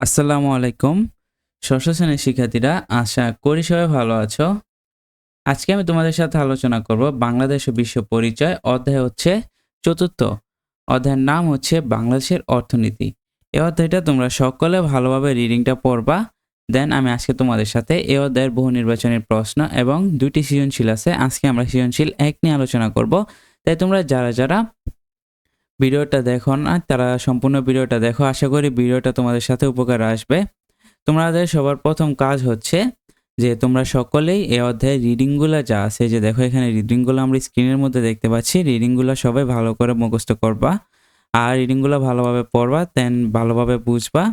আসসালামু আলাইকুম। ষষ্ঠ শ্রেণির শিক্ষার্থীরা, আশা করি সবাই ভালো আছো। আজকে আমি তোমাদের সাথে আলোচনা করব বাংলাদেশ বিশ্ব পরিচয় অধ্যায় হচ্ছে চতুর্থ। অধ্যায়ের নাম হচ্ছে বাংলাদেশের অর্থনীতি। এই অধ্যায়টা তোমরা সকলে ভালোভাবে রিডিংটা পড়বা। দেন আমি আজকে তোমাদের সাথে এই অধ্যায়ের বহু নির্বাচনের প্রশ্ন এবং দুটি সৃজনশীল আছে। আজকে আমরা সৃজনশীল এক নিয়ে আলোচনা করব। তাই তোমরা যারা যারা ভিডিওটা দেখো না, তারা সম্পূর্ণ ভিডিওটা দেখো। আশা করি ভিডিওটা তোমাদের সাথে উপকার আসবে। তোমাদের সবার প্রথম কাজ হচ্ছে যে তোমরা সকলেই এই অধ্যায়ে রিডিংগুলো যা আছে যে দেখো এখানে রিডিংগুলো আমরা স্ক্রিনের মধ্যে দেখতে পাচ্ছি। রিডিংগুলো সবাই ভালো করে মুখস্থ করবা। আর রিডিংগুলো ভালোভাবে পড়বা দেন ভালোভাবে বুঝবা।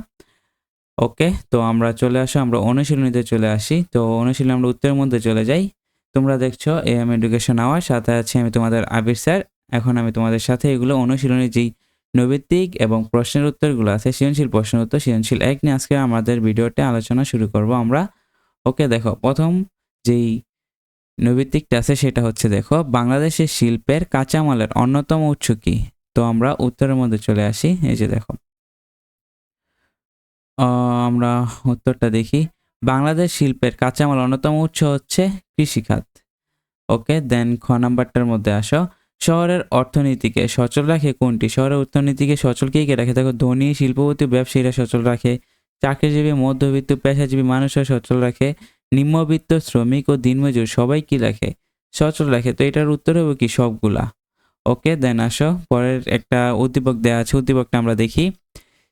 ওকে তো আমরা চলে আসো, আমরা অনুশীলনীতে চলে আসি। তো অনুশীলনী আমরা উত্তরের মধ্যে চলে যাই। তোমরা দেখছ এম এডুকেশন আওয়ার সাথে আছে আমি তোমাদের আবির স্যার। এখন আমি তোমাদের সাথে এগুলো অনুশীলনী যেই নৈবিত্তিক এবং প্রশ্নের উত্তরগুলো আছে, সৃজনশীল প্রশ্নের উত্তর, সৃজনশীল এক নিয়ে আজকে আমাদের ভিডিওতে আলোচনা শুরু করব আমরা। ওকে, দেখো, প্রথম যেই নৈবিত্তিকটা আছে সেটা হচ্ছে দেখো, বাংলাদেশের শিল্পের কাঁচামালের অন্যতম উৎস কি? তো আমরা উত্তরের মধ্যে চলে আসি, এই যে দেখো। আমরা উত্তরটা দেখি। বাংলাদেশ শিল্পের কাঁচামাল অন্যতম উৎস হচ্ছে কৃষিখাত। ওকে, দেন খ নাম্বারটার মধ্যে আসো। শহরের অর্থনীতিকে সচল রাখে কোনটি? শহরের অর্থনীতিকে সচল কে কে রাখে? দেখো, ধনী, শিল্পপতি, ব্যবসায়ীরা সচল রাখে, চাকরিজীবী, মধ্যবিত্ত, পেশাজীবী মানুষরা সচল রাখে, নিম্নবিত্ত, শ্রমিক ও দিনমজুর সবাই কি রাখে? সচল রাখে। তো এটার উত্তর হবে কি? সবগুলা। ওকে, দেন আসো। পরের একটা উদ্দীপক দেওয়া আছে, উদ্দীপকটা আমরা দেখি।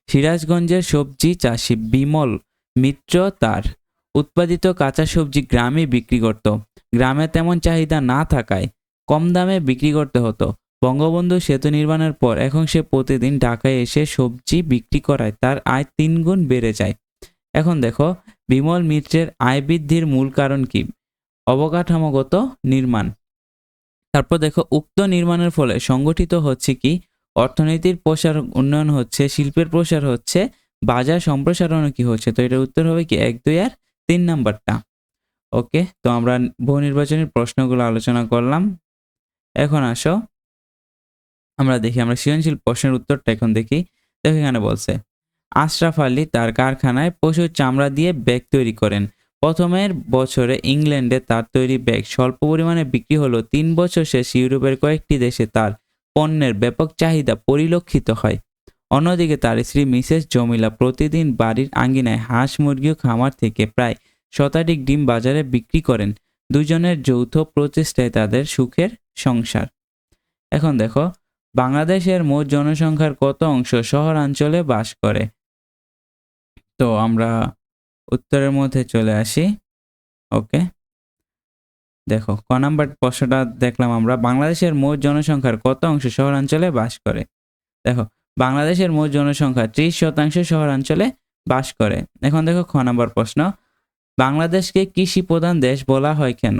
সিরাজগঞ্জের সবজি চাষি বিমল মিত্র তার উৎপাদিত কাঁচা সবজি গ্রামে বিক্রি করত। গ্রামে তেমন চাহিদা না থাকায় কম দামে বিক্রি করতে হতো। বঙ্গবন্ধু সেতু নির্মাণের পর এখন সে প্রতিদিন ঢাকায় এসে সবজি বিক্রি করায়, তার আয় তিন গুণ বেড়ে যায়। এখন দেখো, বিমল মিত্রের আয় বৃদ্ধির মূল কারণ কি? অবকাঠামোগত নির্মাণ। তারপর দেখো, উক্ত নির্মাণের ফলে সংগঠিত হচ্ছে কি? অর্থনীতির প্রসার উন্নয়ন হচ্ছে, শিল্পের প্রসার হচ্ছে, বাজার সম্প্রসারণও কি হচ্ছে? তো এটার উত্তর হবে কি? এক, দুই, আর তিন নাম্বারটা। ওকে, তো আমরা বহু নির্বাচনের প্রশ্নগুলো আলোচনা করলাম। এখন আসো। আমরা দেখি, আমরা সৃজনশীল প্রশ্নের উত্তরটা এখন দেখি। দেখো এখানে বলছে, আশরাফ আলী তার কারখানায় পশুর চামড়া দিয়ে ব্যাগ তৈরি করেন। প্রথমের বছরে ইংল্যান্ডে তার তৈরি ব্যাগ স্বল্প পরিমাণে বিক্রি হলো। তিন বছর শেষ ইউরোপের কয়েকটি দেশে তার পণ্যের ব্যাপক চাহিদা পরিলক্ষিত হয়। অন্যদিকে তার স্ত্রী মিসেস জমিলা প্রতিদিন বাড়ির আঙ্গিনায় হাঁস, মুরগি খামার থেকে প্রায় শতাধিক ডিম বাজারে বিক্রি করেন। দুজনের যৌথ প্রচেষ্টায় তাদের সুখের সংসার। এখন দেখো, বাংলাদেশের মোট জনসংখ্যার কত অংশ শহরাঞ্চলে বাস করে? তো আমরা উত্তরের মধ্যে চলে আসি। ওকে। দেখো, ক নাম্বার প্রশ্নটা দেখলাম আমরা। বাংলাদেশের মোট জনসংখ্যার কত অংশ শহরাঞ্চলে বাস করে? দেখো, বাংলাদেশের মোট জনসংখ্যা ত্রিশ শতাংশ শহরাঞ্চলে বাস করে। এখন দেখো, খ নাম্বার প্রশ্ন। বাংলাদেশকে কৃষি প্রধান দেশ বলা হয় কেন?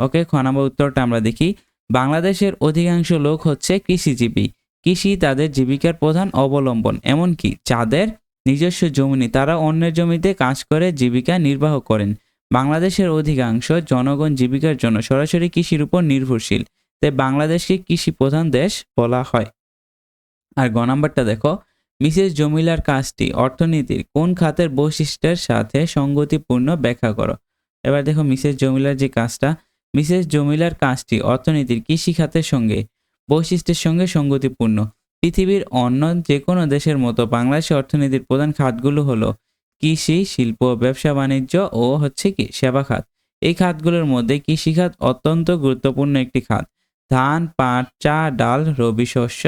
ওকে খ উত্তরটা আমরা দেখি। বাংলাদেশের অধিকাংশ লোক হচ্ছে কৃষিজীবী। কৃষি তাদের জীবিকার প্রধান অবলম্বন, এমনকি যাদের নিজস্ব জমি তারা অন্যের জমিতে কাজ করে, জীবিকা নির্বাহ করেন। বাংলাদেশের অধিকাংশ জনগণ জীবিকার জন্য সরাসরি কৃষির উপর নির্ভরশীল। তাই বাংলাদেশকে কৃষি প্রধান দেশ বলা হয়। আর গ নাম্বারটা দেখো। মিসেস জমিলার কাজটি, অর্থনীতির কোন খাতের বৈশিষ্ট্যের সাথে সঙ্গতিপূর্ণ ব্যাখ্যা করো? এবার দেখো মিসেস জমিলার যে কাজটা, মিসেস জমিলার কাজটি অর্থনীতির কৃষি খাতের সঙ্গে, বৈশিষ্ট্যের সঙ্গে সঙ্গতিপূর্ণ। পৃথিবীর অন্য যে কোনো দেশের মতো বাংলাদেশের অর্থনীতির প্রধান খাতগুলো হলো কৃষি, শিল্প, ব্যবসা, বাণিজ্য ও হচ্ছে কি, সেবা খাত। এই খাতগুলোর মধ্যে কৃষিখাত অত্যন্ত গুরুত্বপূর্ণ একটি খাত। ধান, পাট, চা, ডাল, রবি শস্য,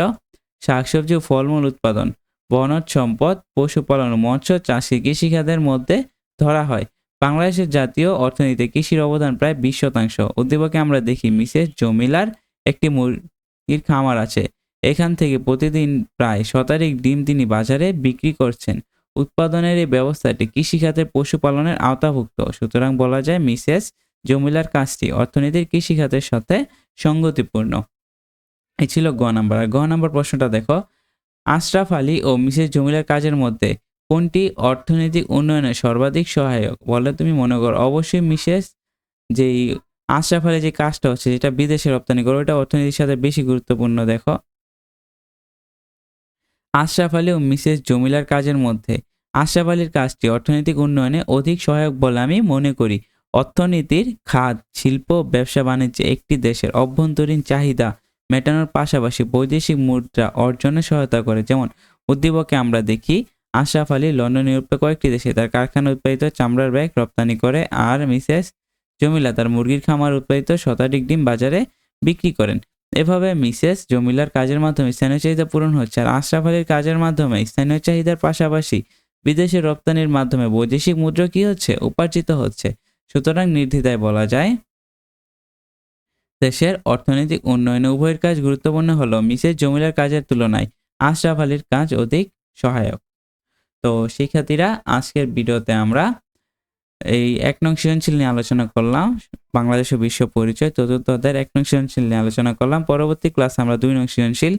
শাকসবজি ও ফলমূল উৎপাদন। বনজ সম্পদ, পশুপালন মৎস্য, চাষি, কৃষিখাতের মধ্যে ধরা হয়। বাংলাদেশের জাতীয় অর্থনীতিতে কৃষির অবদান প্রায় বিশ শতাংশ। উদ্দীপকে আমরা দেখি মিসেস জমিলার একটি মুরগির খামার আছে। এখান থেকে প্রতিদিন প্রায় শতাধিক ডিম তিনি বাজারে বিক্রি করছেন। উৎপাদনের এই ব্যবস্থাটি কৃষিখাতের পশুপালনের আওতাভুক্ত। সুতরাং বলা যায় মিসেস জমিলার কাজটি অর্থনীতির কৃষিখাতের সাথে সঙ্গতিপূর্ণ। এই ছিল গ নাম্বার। গ নাম্বার প্রশ্নটা দেখো আশরাফ আলী ও মিসেস জমিলার কাজের মধ্যে কোনটি অর্থনৈতিক উন্নয়নে সর্বাধিক সহায়ক? বলে তুমি মনে করো, অবশ্যই মিসেস যেই আশরাফ আলী যে কাজটা হচ্ছে, যেটা বিদেশে রপ্তানি করো ওটা অর্থনীতির সাথে বেশি গুরুত্বপূর্ণ, দেখো। আশরাফ আলী ও মিসেস জমিলার কাজের মধ্যে আশরাফ আলীর কাজটি অর্থনৈতিক উন্নয়নে অধিক সহায়ক বলে আমি মনে করি। অর্থনীতির খাত, শিল্প, ব্যবসা, বাণিজ্যে একটি দেশের অভ্যন্তরীণ চাহিদা মেটানোর পাশাপাশি বৈদেশিক মুদ্রা অর্জনে সহায়তা করে। যেমন, উদ্দীপকে আমরা দেখি, আশরাফ আলী লন্ডন ইউরোপে কয়েকটি দেশে তার কারখানা উৎপাদিত চামড়ার ব্যাগ রপ্তানি করে আর মিসেস জমিলা তার মুরগির খামার উৎপাদিত শতাধিক ডিম বাজারে বিক্রি করেন। এভাবে মিসেস জমিলার কাজের মাধ্যমে স্থানীয় চাহিদা পূরণ হচ্ছে আর আশরাফ আলীর কাজের মাধ্যমে স্থানীয় চাহিদার পাশাপাশি বিদেশে রপ্তানির মাধ্যমে বৈদেশিক মুদ্রা কি হচ্ছে? উপার্জিত হচ্ছে। সুতরাং নির্দ্বিধায় বলা যায় দেশের অর্থনৈতিক উন্নয়নে উভয়ের কাজ গুরুত্বপূর্ণ হলো মিসেস জমিলার কাজের তুলনায় আশরাফ আলীর কাজ অধিক সহায়ক। তো শিক্ষার্থীরা, আজকের ভিডিওতে আমরা এই এক নং সৃজনশীল নিয়ে আলোচনা করলাম, বাংলাদেশ বিশ্ব পরিচয় চতুর্থ অধ্যায়ের এক নং সৃজনশীল নিয়ে আলোচনা করলাম, পরবর্তী ক্লাসে আমরা দুই নং সৃজনশীল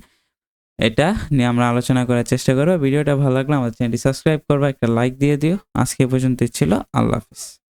এটা নিয়ে আমরা আলোচনা করার চেষ্টা করব। ভিডিওটা ভালো লাগলে আমাদের চ্যানেলটি সাবস্ক্রাইব করব, একটা লাইক দিয়ে দিও। আজকে পর্যন্ত ছিল, আল্লাহ হাফিজ।